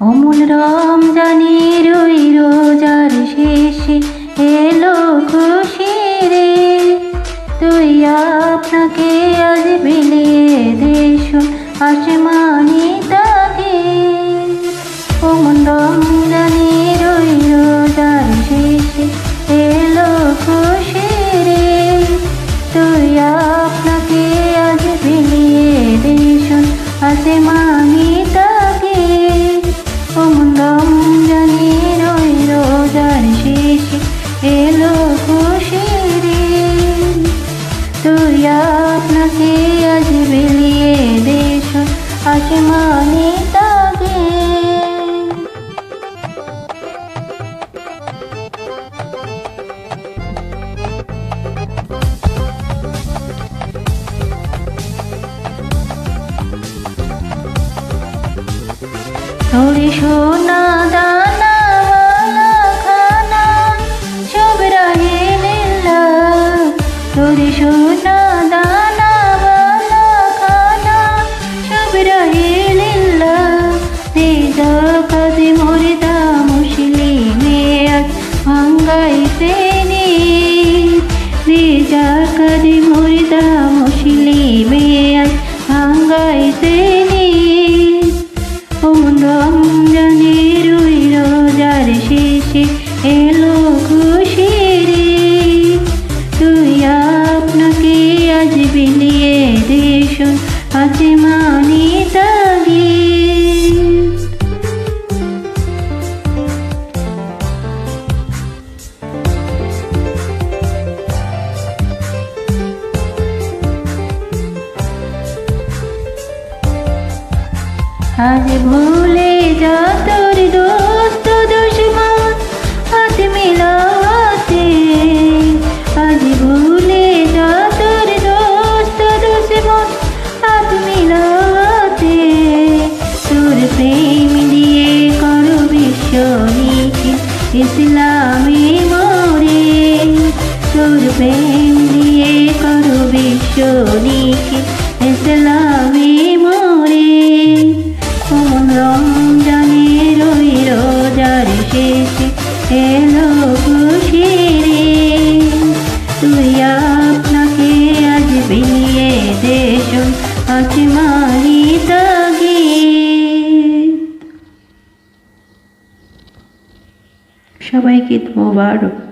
অমূল রমজানের ওই রোজার আপনাকে আজ বিলিয়ে দেশ আসমানে তাকে হরি সোনা দানা মালা খানা সব রাহে মিল্লা হরি সোনা কদি মুর্দা মুসলিমে আজ ভাঙ্গাইতে এলো খুশি রে। তুই আপনাকে আজ বিলিয়ে দেশ আছে আজ ভুলে যা তোর দোস্ত দুশ্মন হাত মিলাতে। আজ ভুলে যা তোর দোস্ত দুশ্মন হাত মিলাতে। তোর প্রেম দিয়ে করো বিশ্বনীতি ইসলামে মরে। তোর প্রেম দিয়ে করো ইসলামে খুশি রে তুই আপনাকে আজ বিয়ে দেশ আসমানি তাগি সবাইকে মোবারক